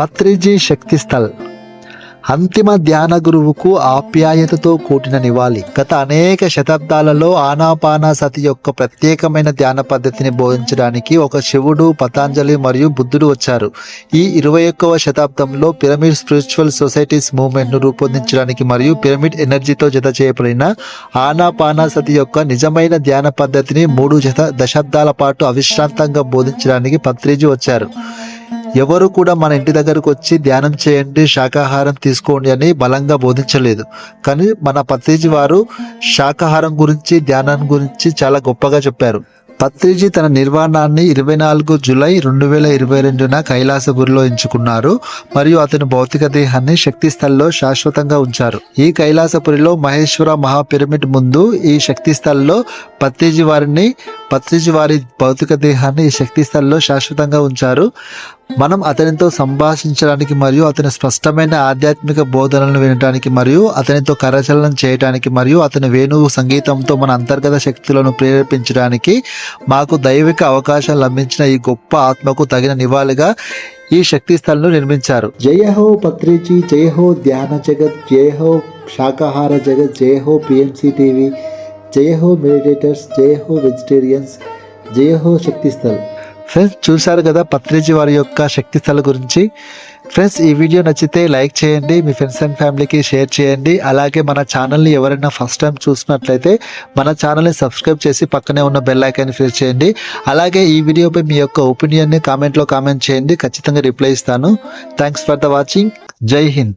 పత్రిజీ శక్తి స్థల్. అంతిమ ధ్యాన గురువుకు ఆప్యాయతతో కూడిన నివాళి. గత అనేక శతాబ్దాలలో ఆనాపానాసతి యొక్క ప్రత్యేకమైన ధ్యాన పద్ధతిని బోధించడానికి ఒక శివుడు పతాంజలి మరియు బుద్ధుడు వచ్చారు. ఈ ఇరవై ఒక్కవ శతాబ్దంలో పిరమిడ్ స్పిరిచువల్ సొసైటీస్ మూవ్మెంట్ను రూపొందించడానికి మరియు పిరమిడ్ ఎనర్జీతో జత చేయబడిన ఆనాపానాసతి యొక్క నిజమైన ధ్యాన పద్ధతిని మూడు జత దశాబ్దాల పాటు అవిశ్రాంతంగా బోధించడానికి పత్రిజీ వచ్చారు. ఎవరు కూడా మన ఇంటి దగ్గరకు వచ్చి ధ్యానం చేయండి శాకాహారం తీసుకోండి అని బలంగా బోధించలేదు. కానీ మన పత్రిజీ వారు శాకాహారం గురించి ధ్యానం గురించి చాలా గొప్పగా చెప్పారు. పత్రిజీ తన నిర్వాణాన్ని ఇరవై నాలుగు జులై రెండు వేల ఇరవై రెండున కైలాసపురిలో ఎంచుకున్నారు. మరియు అతని భౌతిక దేహాన్ని శక్తి స్థల్లో శాశ్వతంగా ఉంచారు. ఈ కైలాసపురిలో మహేశ్వర మహా పిరమిడ్ ముందు ఈ శక్తి స్థల్లో పత్రిజీ వారిని పత్రిజీ వారి భౌతిక దేహాన్ని ఈ శక్తి స్థలిలో శాశ్వతంగా ఉంచారు. మనం అతనితో సంభాషించడానికి మరియు అతని స్పష్టమైన ఆధ్యాత్మిక బోధనలను వినడానికి మరియు అతనితో కరచలనం చేయడానికి మరియు అతని వేణువు సంగీతంతో మన అంతర్గత శక్తులను ప్రేరేపించడానికి మాకు దైవిక అవకాశం లభించిన ఈ గొప్ప ఆత్మకు తగిన నివాళిగా ఈ శక్తి స్థలను నిర్మించారు. జయ హో పత్రిజీ జయ హో ధ్యాన జగత్ జయ హో శాకాహార జగత్ జయ హో పిఎంసి టీవీ జయ హో మెడిటేటర్స్ జయ హో వెజిటేరియన్స్ జయ హో శక్తి స్థల్ ఫ్రెండ్స్ చూశారు కదా పత్రిజీ వారి యొక్క శక్తి స్థల గురించి. ఫ్రెండ్స్ ఈ వీడియో నచ్చితే లైక్ చేయండి మీ ఫ్రెండ్స్ అండ్ ఫ్యామిలీకి షేర్ చేయండి. అలాగే మన ఛానల్ని ఎవరైనా ఫస్ట్ టైం చూసినట్లయితే మన ఛానల్ని సబ్స్క్రైబ్ చేసి పక్కనే ఉన్న బెల్ ఐకాన్ని ప్రెస్ చేయండి. అలాగే ఈ వీడియోపై మీ యొక్క ఒపీనియన్ని కామెంట్లో కామెంట్ చేయండి. ఖచ్చితంగా రిప్లై ఇస్తాను. థ్యాంక్స్ ఫర్ ద వాచింగ్ జై హింద్